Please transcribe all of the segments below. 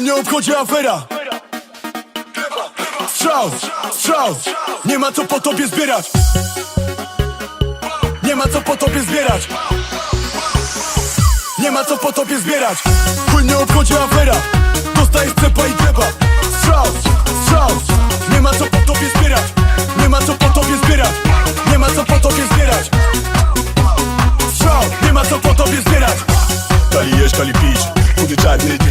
Chuj nie obchodzi afera. Strzał, strzał Nie ma co po tobie zbierać. Nie ma co po tobie zbierać. Nie ma co po tobie zbierać. Chuj nie obchodzi afera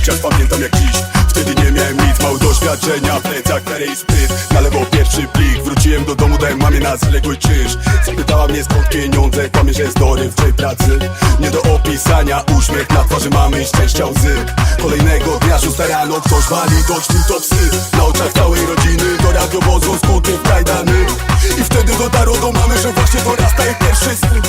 dzieciak pamiętam jak dziś. Wtedy nie miałem nic, mało doświadczenia Plecak, karę i spryt. Na lewo pierwszy plik Wróciłem do domu, dałem mamie na zaległy czynsz Zapytała mnie skąd pieniądze Kłamie, że w tej pracy. Nie do opisania Uśmiech na twarzy mamy i szczęścia łzy Kolejnego dnia, szósta rano Ktoś wali do drzwi, to psy. Na oczach całej rodziny Do radiowozu skuty w kajdany. I wtedy dotarło do mamy, że właśnie dorasta jej pierwszy syn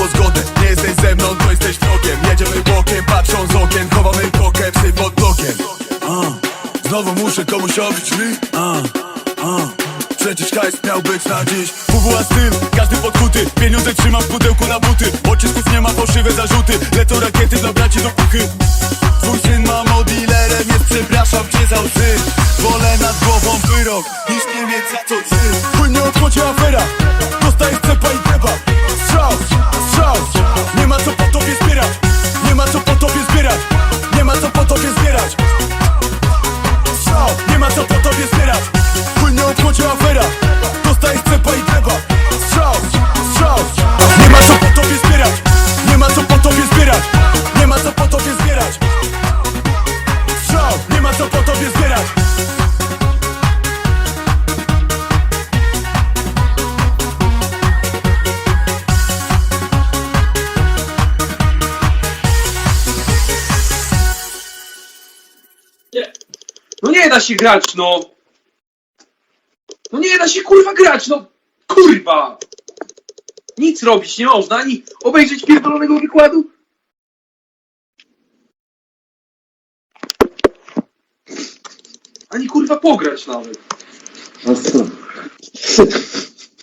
rejon, nie pytam o zgodę. Nie jesteś ze mną, to jesteś wrogiem Jedziemy bokiem, patrzą z okien Chowamy kokę, psy pod blokiem a, Znowu muszę komuś obić drzwi? A, a. Przecież hajs miał być na dziś. WWA styl, każdy podkuty. Pieniądze trzymam w pudełku na buty. Pocisków nie ma, fałszywe zarzuty. Lecą rakiety dla braci do puchy Twój syn ma dealerem jest przepraszam cię za łzy. Wolę nad głową wyrok niż nie mieć co cy Chuj nie obchodzi afera tobie zbierać No nie da się grać, no. No nie da się kurwa grać, no. Kurwa. Nic robić nie można, ani obejrzeć pierdolonego wykładu. Ani kurwa pograć nawet. Co?